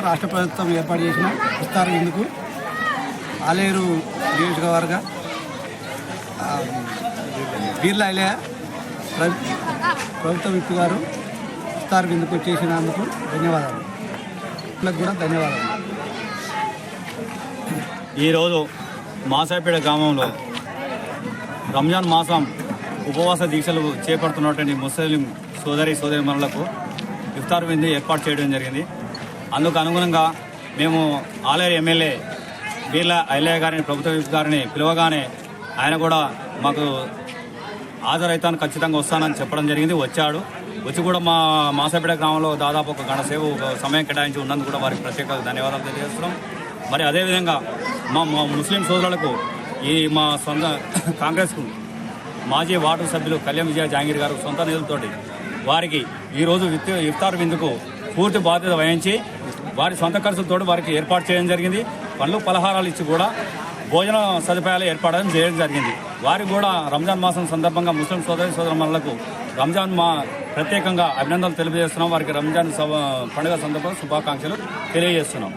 రాష్ట్ర ప్రభుత్వం ఏర్పాటు చేసిన ఇస్తారు ఇందుకు ఆలేరు నియోజకవర్గ ఆ, బీర్లా ప్రభుత్వ విప్ గారు ఇస్తారు విందుకు చేసినందుకు ధన్యవాదాలు. వీళ్ళకి కూడా ధన్యవాదాలు. ఈరోజు మాసాపేట గ్రామంలో రంజాన్ మాసం ఉపవాస దీక్షలు చేపడుతున్నటువంటి ముస్లిం సోదరి సోదరిమణులకు ఇఫ్తార్ విందు ఏర్పాటు చేయడం జరిగింది. అందుకు అనుగుణంగా మేము ఆలేరు ఎమ్మెల్యే బీర్ల ఐలయ్య గారిని ప్రభుత్వ గారిని పిలవగానే ఆయన కూడా మాకు హాజరైతాను ఖచ్చితంగా వస్తానని చెప్పడం జరిగింది. వచ్చాడు. వచ్చి కూడా మా మాసపేట గ్రామంలో దాదాపు ఒక గంట సేపు సమయం కేటాయించి ఉన్నందుకు కూడా వారికి ప్రత్యేక ధన్యవాదాలు తెలియజేస్తున్నాం. మరి అదేవిధంగా మా మా ముస్లిం సోదరులకు ఈ మా సొంత కాంగ్రెస్కు మాజీ వార్డు సభ్యులు కళ్యాణ్ విజయ జాంగీర్ గారు సొంత నిధులతోటి వారికి ఈరోజు విత్ ఇఫ్తార్ విందుకు పూర్తి బాధ్యత వహించి వారి సొంత ఖర్చులతో వారికి ఏర్పాటు చేయడం జరిగింది. పండ్లు పలహారాలు ఇచ్చి కూడా భోజన సదుపాయాలు ఏర్పాటు చేయడం జరిగింది. వారికి కూడా రంజాన్ మాసం సందర్భంగా ముస్లిం సోదరి సోదరులకు రంజాన్ మా ప్రత్యేకంగా అభినందనలు తెలియజేస్తున్నాం. వారికి రంజాన్ సభ పండుగ సందర్భంగా శుభాకాంక్షలు తెలియజేస్తున్నాం.